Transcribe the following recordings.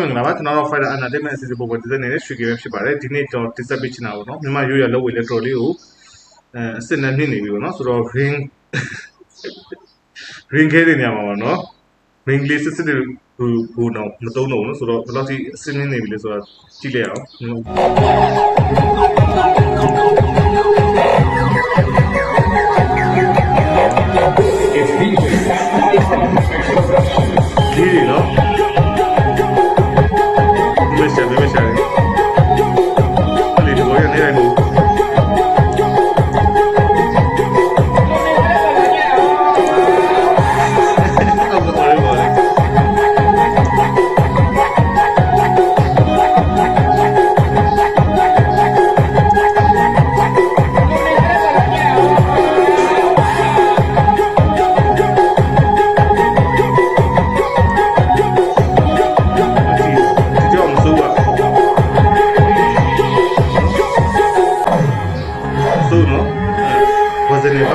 မင်္ဂလာပါကျွန်တော်တို့ Fighter Entertainment အစီအစဉ်ပုံပေါ်တင်ဆက်နေတဲ့ရွှေကြပဲဖြစ်ပါတယ်ဒီနေ့ကျွန်တော်တင်ဆက်ပေးချင်တာပေါ့နော်မြန်မာရိုးရလောက်ဝေလက်တော်လေးကိုအဲအစစ်နဲ့နှိမ့်နေပြီပေါ့နော်ဆိုတော့ ring ring ခဲတဲ့နေရာမှာပေါ့နော် ring လေးစစ်စစ်တွေဘူဘူတော့မတုံးတော့ဘူးနော်ဆိုတော့ဘယ်လောက်ထိအစစ်နှိမ့်နေပြီလဲဆိုတော့ကြည့်လိုက်အောင် မစ်ရှာမစ်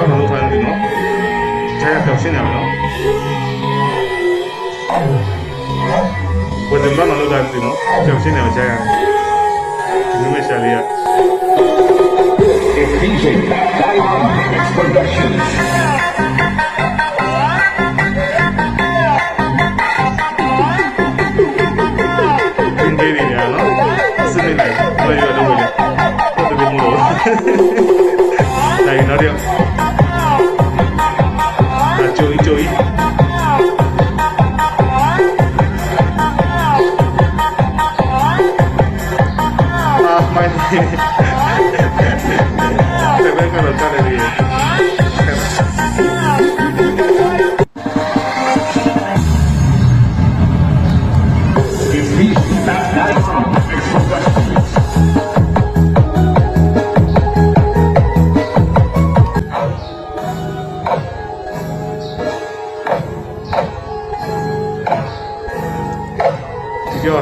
ဝဇနေတော့မလုပ်ထိုင်ဘူးနော်ခြေရောက်ရှင်းနေမှာနော် pues en vano no tanto, ¿no? Se obtiene o sea, no me salía. It's DJ Diamond Mix Productions. Un baby ya, ¿no? Se me la, no yo lo voy a. Choi Choi. Ah, my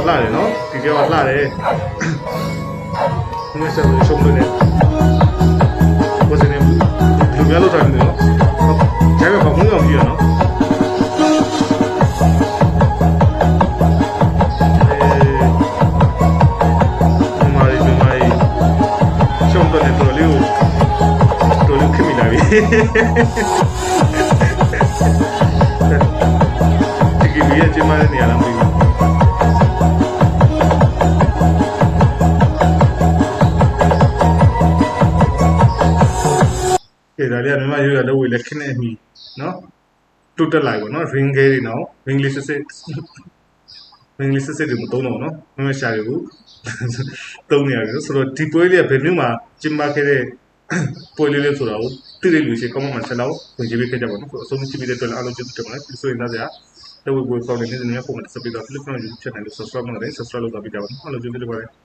လှတယ်နော်ဒီကြောလှတယ်ငါဆက်လို့ရှုံးလို့နေဘယ်စနေလူများလို့တိုင်းနေနော်ကျဲဘာမှမအောင်ကြည့်ရနော်အေးမာရီမာရီရှုံးတော့နေတော်လေးကိုတော်လေးခင်မိလာပြီ ဒါလေးကမြမရိုးရတော့ဝေလက်ခနဲ့အမိနော်တိုးတက်လိုက်ပေါ့နော် ring ခဲတွေနော် ring လေးစစ်စစ် ring လေးစစ်စစ်တွေမသုံးတော့ဘူးနော်မမရှာရဘူးသုံးနေရတယ်ဆိုတော့ဒီပွဲလေးကဘယ်မျိုးမှာကျင်းပခဲ့တဲ့ပွဲလေးလဲဆိုတော့တိတိလူရှိ comment မှာဆက်လောက်ဝင်ကြည့်ပေးခဲ့ကြပါတော့ဆိုတော့အဆုံးကြည့်ပြီးတဲ့အတွက်လည်းအားလုံးကျေးဇူးတင်ပါတယ်ဒီဆိုရင်တော့ဗျာတော့ဝေပွဲကောင်းတဲ့နေ့နေ့ပုံမှန်ဆက်ပြီးတော့ flip from YouTube channel ကို subscribe လုပ်နေ subscribe လုပ်တော့ပြကြပါဦးအားလုံးကျေးဇူးတင်ပါတယ်